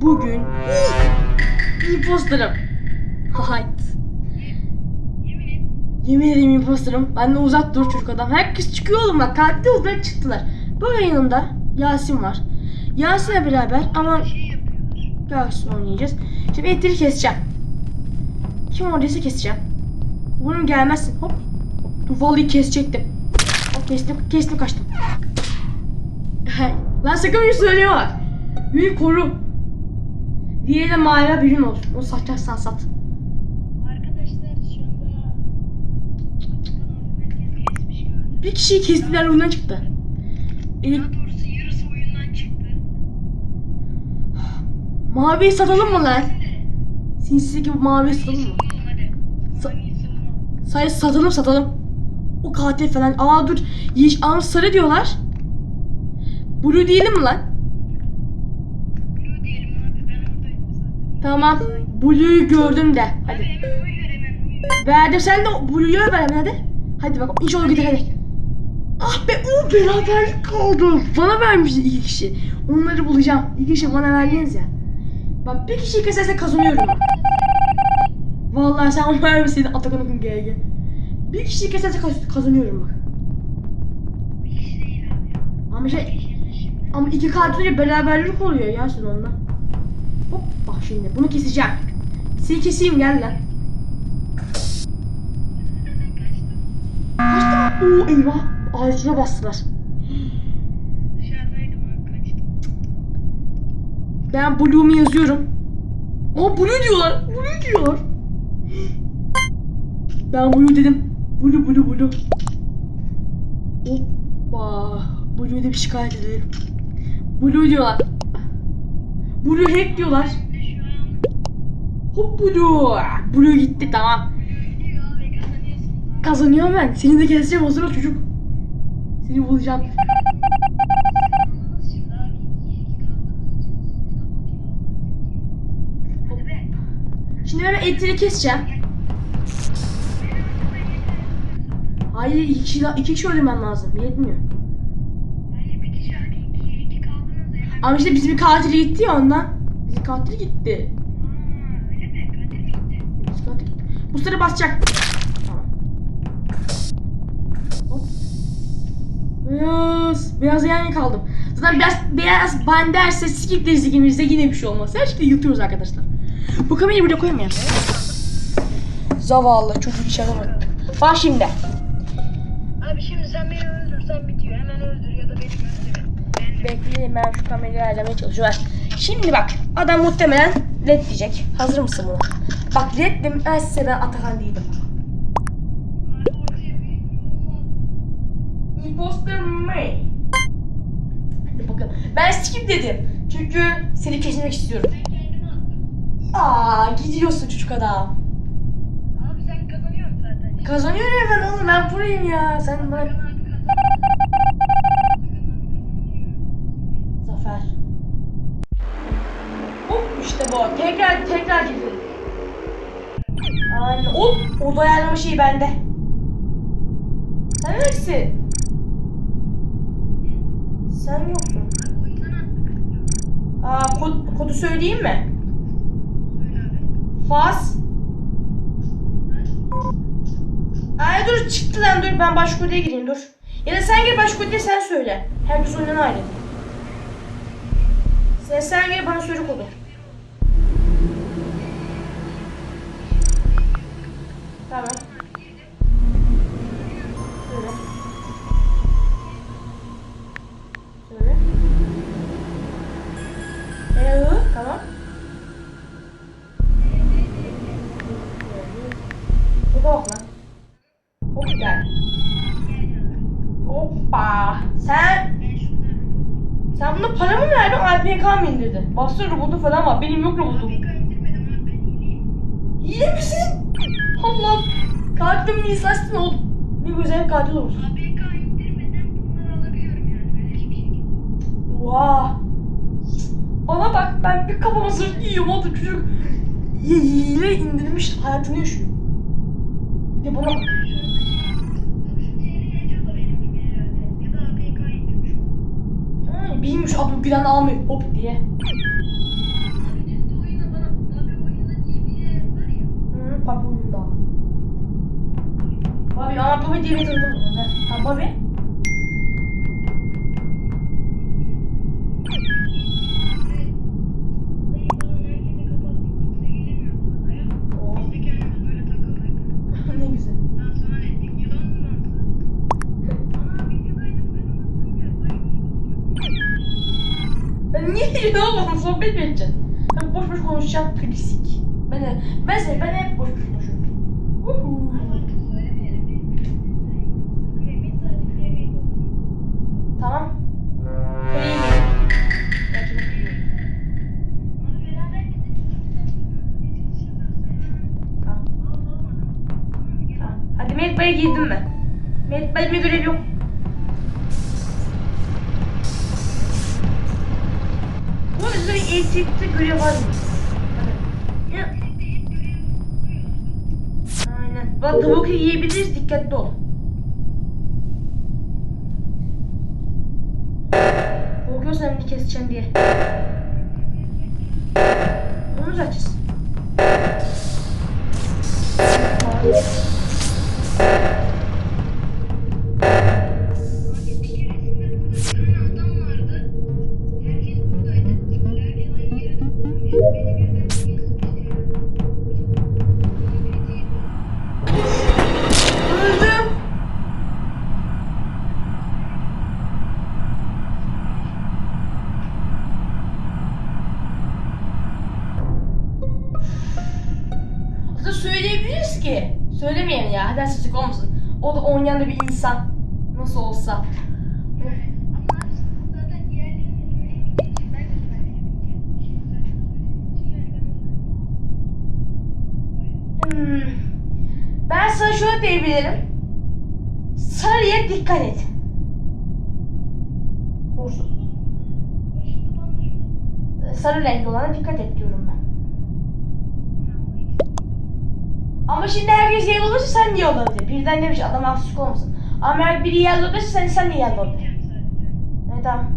bugün imposterım. Hayt. Yemin ederim imposterım. Benden uzak dur çocuk adam. Herkes çıkıyor oğlum bak. Katil olarak çıktılar. Böyle yanımda Yasin var. Yasin'le beraber ama Şey. Yasin oynayacağız. Şimdi etleri keseceğim. Kim oradaysa keseceğim. Umarım gelmezsin. Hop. Dur vallahi kesecektim. Hop kestim, kestim kaçtım. Lan sakın bir söyleme bak. Beni koru. Diğeri de mağara bir gün olsun. O satacaksan sat. Arkadaşlar şu anda gördüm. Bir kişiyi kestiler oyundan çıktı. Elif, Daha doğrusu yarısı oyundan çıktı. maviyi satalım mı lan? Sinsi gibi maviyi satalım mı? Sa-. Sayı satalım satalım. O katil falan. Aa dur. Yeş sarı diyorlar. Blue değilim mi lan? Blue diyelim abi ben oradaydım zaten. Tamam. Blue'yu gördüm de. Hadi. Verdim. Sen de Blue'yu ver hemen hadi. Hadi bak. İnşallah gider hadi. Ah be o beraberlik kaldı. Bana vermişti iki kişi. Onları bulacağım. İki kişi bana verdiniz ya. Bak bir kişiyi keserse kazanıyorum. Vallahi sen onu vermeseydin Atakan Akın GG. Bir kişiyi keserse kaz- kazanıyorum bak. Kişi. Ama şey. Ama iki kartıyla beraberlik oluyor ya sen onunla. Hop bak şimdi bunu keseceğim. Seni keseyim gel lan. Kaçtı mı? Oo eyvah. Ağacına bastılar. Ben Blue'mu yazıyorum. Aa Blue diyorlar. Blue diyorlar. Ben Blue dedim. Blue Blue Blue. Hoppa. Blue'yu da bir şikayet edelim. Blue diyorlar. Blue hack diyorlar. Hop Blue. Gitti tamam. Kazanıyorum ben. Seni de keseceğim hazır ol çocuk. Seni bulacağım. Şimdi ben etleri keseceğim. Hayır iki kişi, iki kişi öldürmem lazım. Yetmiyor. Ama işte bizim katil gitti ya ondan. Bizim katil gitti. Bu sıra basacak. Tamam. Hop. Beyaz. Beyaz yani kaldım. Zaten beyaz, beyaz ben derse skipleriz ikimizde yine bir şey olmaz. Her şeyi yutuyoruz arkadaşlar. Bu kamerayı buraya koyayım ya. Zavallı çocuk hiç yapamadı. Bak şimdi. Abi şimdi sen beni öldürsen bitiyor. Hemen öldür ya da beni. Ben Bekleyin ben şu kamerayı ayarlamaya çalışıyorum. Şimdi bak adam muhtemelen red diyecek. Hazır mısın buna? Bak red demezse ben Atakan değilim. Imposter me. Hadi bakalım. Ben skip dedim. Çünkü seni kesmek istiyorum. Aa gidiyorsun çocuk adam. Abi sen kazanıyorsun zaten. Kazanıyorum ya ben oğlum ben burayım ya. Sen kazanıyor. Zafer. Hop işte bu. Tekrar tekrar gidiyorum. Aynen. Hop oda ayarlama şeyi bende. Sen neredesin? Sen yoksun. Aa kod, kodu söyleyeyim mi? Faz. Ay dur çıktı lan dur ben başka odaya gireyim dur. Ya da sen gir başka odaya sen söyle. Herkes oyundan ayrı. Sen sen gir bana söyle kodu. Buna para mı verdin? APK mı indirdin? Bastır robotu falan var. Benim yok robotum. APK indirmedim abi ben iyiyim. İyi misin? Allah'ım. Katilimin istersin ol. Ne güzel katil olursun. APK indirmeden bunları alabiliyorum yani böyle hiçbir şekilde. Oha. Bana bak ben bir kafama zırh giyiyorum. O da çocuk hile indirmiş hayatını yaşıyor. Bir de bana bak. iyiymiş abi plan almayın hop diye. Hı, papi oyunda. Babi ama Babi diye getirdim. Ha Babi. Ne oğlum sohbet mi edeceksin? Ben boş boş konuşacağım klasik. Ben de, ben, de- ben hep boş boş konuşuyorum. Uhu. Tamam. Kremi. Gerçi ben kremi. Ama beraber gidip ikimizden Bu bir elektrikte görev. Ya. Aynen. Bak tavuk yiyebiliriz dikkatli ol. Korkuyorsan elini keseceğim diye. Onu açız. Abi Aslında söyleyebiliriz ki. Söylemeyelim ya. Hadi açık olmasın. O da oynayan da bir insan. Nasıl olsa. Hmm. Ben sana şöyle diyebilirim. Sarıya dikkat et. Banlarım. Sarı renkli olana dikkat et diyorum ben. Ama şimdi herkes yellow olursa sen niye olabilir? Birden demiş adam haksızlık olmasın. Ama eğer biri yellow olursa sen, sen niye yellow olabilir? Evet tamam.